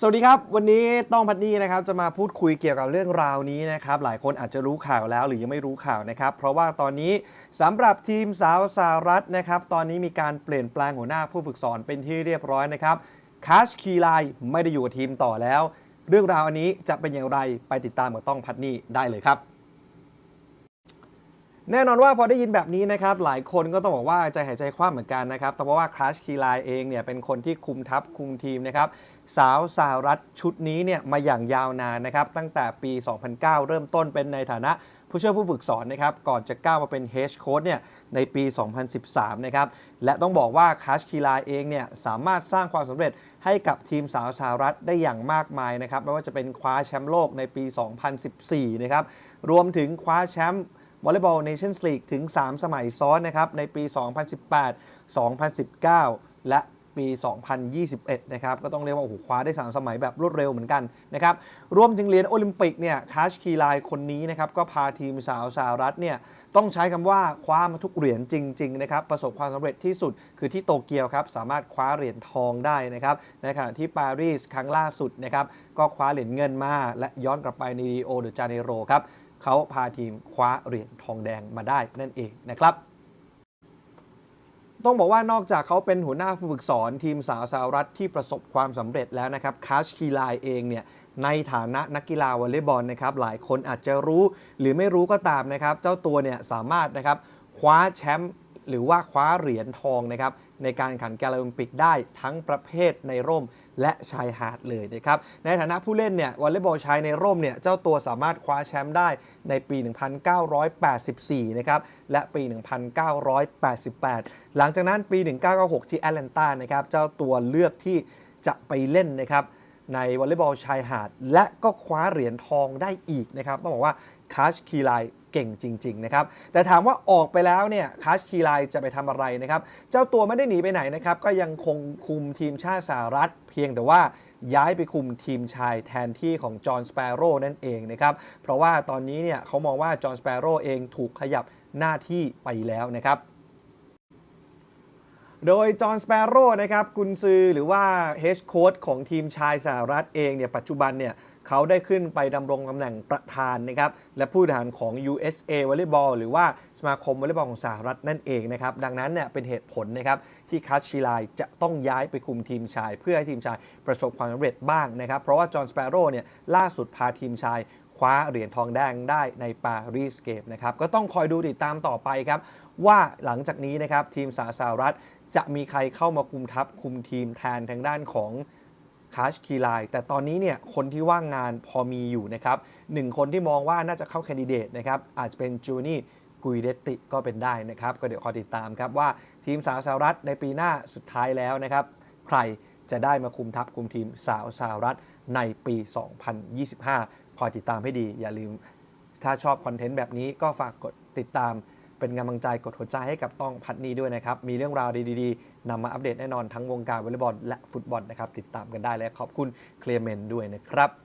สวัสดีครับ วันนี้ต้องพัดนี่นะครับจะมาพูดคุยเกี่ยวกับเรื่องราวนี้นะครับหลายคนอาจจะรู้ข่าวแล้วหรือยังไม่รู้ข่าวนะครับ เพราะว่าตอนนี้สำหรับทีมสาวสหรัฐนะครับตอนนี้มีการเปลี่ยนแปลงหัวหน้าผู้ฝึกสอนเป็นที่เรียบร้อยนะครับคาชคีไลไม่ได้อยู่กับทีมต่อแล้ว เรื่องราวอันนี้จะเป็นอย่างไรไปติดตามกับต้องพัดนี่ได้เลยครับ แน่นอนว่าพอได้ยินแบบนี้นะครับหลายคนก็ต้องบอกว่าใจหายใจคว่ำเหมือนกันนะครับแต่เพราะว่าคลาชคีไลเองเนี่ยเป็นคนที่คุมทัพคุมทีมนะครับสาวสหรัฐชุดนี้เนี่ยมาอย่างยาวนานนะครับตั้งแต่ปี 2009 เริ่มต้นเป็นในฐานะผู้ช่วยผู้ฝึกสอนนะครับก่อนจะก้าวมาเป็นเฮดโค้ชเนี่ยในปี 2013 นะครับและต้องบอกว่าคลาชคีไลเองเนี่ยสามารถสร้างความสำเร็จให้กับทีมสาวสหรัฐได้อย่างมากมายนะครับไม่ว่าจะเป็นคว้าแชมป์โลกในปี 2014 นะครับรวมถึงคว้าแชมป์ วอลเลย์บอลเนชั่นส์ลีกถึง 3 สมัยซ้อนนะครับในปี 2018 2019 และ ปี 2021 นะครับ ก็ต้องเรียกว่าโอ้โหคว้าได้ 3 สมัยแบบรวดเร็วเหมือนกันนะครับ รวมถึงเหรียญโอลิมปิกเนี่ยคาชคีไลคนนี้นะครับ ก็พาทีมสาวสหรัฐเนี่ยต้องใช้คำว่าคว้ามาทุกเหรียญจริงๆนะครับประสบความสำเร็จที่สุดคือที่โตเกียวครับสามารถคว้าเหรียญทองได้นะครับในขณะที่ปารีสครั้งล่าสุดนะครับก็คว้าเหรียญเงินมา และย้อนกลับไปในริโอเดจาเนโรครับเขาพาทีมคว้าเหรียญทองแดงมาได้นั่นเองนะครับ ต้องบอกว่านอกจากเขาเป็นหัวหน้าฝึกสอนทีมสาวสหรัฐที่ประสบความสำเร็จแล้วนะครับคาชคีไลเองเนี่ยในฐานะนักกีฬาวอลเลย์บอลนะครับหลายคนอาจจะรู้หรือไม่รู้ก็ตามนะครับ เจ้าตัวเนี่ยสามารถนะครับคว้าแชมป์ หรือว่าคว้าเหรียญทองนะครับในการแข่งขันกีฬาโอลิมปิกได้ทั้งประเภทในร่มและชายหาดเลยนะครับในฐานะผู้เล่นเนี่ยวอลเลย์บอลชายในร่มเนี่ยเจ้าตัวสามารถคว้าแชมป์ได้ในปี 1984 นะครับและปี 1988 หลังจากนั้นปี 1996 ที่แอตแลนตานะครับเจ้าตัวเลือกที่จะไปเล่นนะครับในวอลเลย์บอลชายหาด และก็คว้าเหรียญทองได้อีกนะครับต้องบอกว่า คาชคีไลเก่งจริงๆนะครับแต่ถามว่าออกไปแล้วเนี่ยคาชคีไลจะไปทำอะไรนะครับ เจ้าตัวไม่ได้หนีไปไหนนะครับก็ยังคงคุมทีมชาติสหรัฐ เพียงแต่ว่าย้ายไปคุมทีมชายแทนที่ของจอห์นสเปโร่นั่นเองนะครับเพราะว่าตอนนี้เนี่ยเขามองว่าจอห์นสเปโร่เองถูกขยับหน้าที่ไปแล้วนะครับโดยจอห์นสเปโร่นะครับกุนซือหรือว่าเฮดโค้ชของทีมชายสหรัฐเองเนี่ยปัจจุบันเนี่ย เขาได้ขึ้นไปดำรงตำแหน่งประธานนะครับและผู้บริหารของ USA Volleyball หรือว่าสมาคมวอลเลย์บอลของสหรัฐนั่นเองนะครับดังนั้นเนี่ยเป็นเหตุผลนะครับที่คัชชิไลจะต้องย้ายไปคุมทีมชาย เพื่อให้ทีมชายประสบความสำเร็จบ้างนะครับเพราะว่าจอห์นสเปโร่เนี่ยล่าสุดพาทีมชายคว้าเหรียญทองแดงได้ในปารีสเกมนะครับก็ต้องคอยดูติดตามต่อไปครับว่าหลังจากนี้นะครับทีมสาสหรัฐจะมีใครเข้ามาคุมทัพคุมทีมแทนทางด้านของ คาชคีไลแต่ตอนนี้เนี่ยคนที่ว่างงานพอมีอยู่นะครับหนึ่งคนที่มองว่าน่าจะเข้าแคนดิเดตนะครับอาจจะเป็นจูนี่กุยเดติก็เป็นได้นะครับ ก็เดี๋ยวคอยติดตามครับว่าทีมสาวสหรัฐในปีหน้าสุดท้ายแล้วนะครับใครจะได้มาคุมทัพคุมทีมสาวสหรัฐในปี 2025 คอยติดตามให้ดีอย่าลืมถ้าชอบคอนเทนต์แบบนี้ก็ฝากกดติดตาม เป็นกำลังใจกดหัวใจให้กับต้องพัดนี้ด้วยนะครับ มีเรื่องราวดีๆนำมาอัปเดตแน่นอนทั้งวงการวอลเลย์บอลและฟุตบอลนะครับ ติดตามกันได้และขอบคุณเคลเมนด้วยนะครับ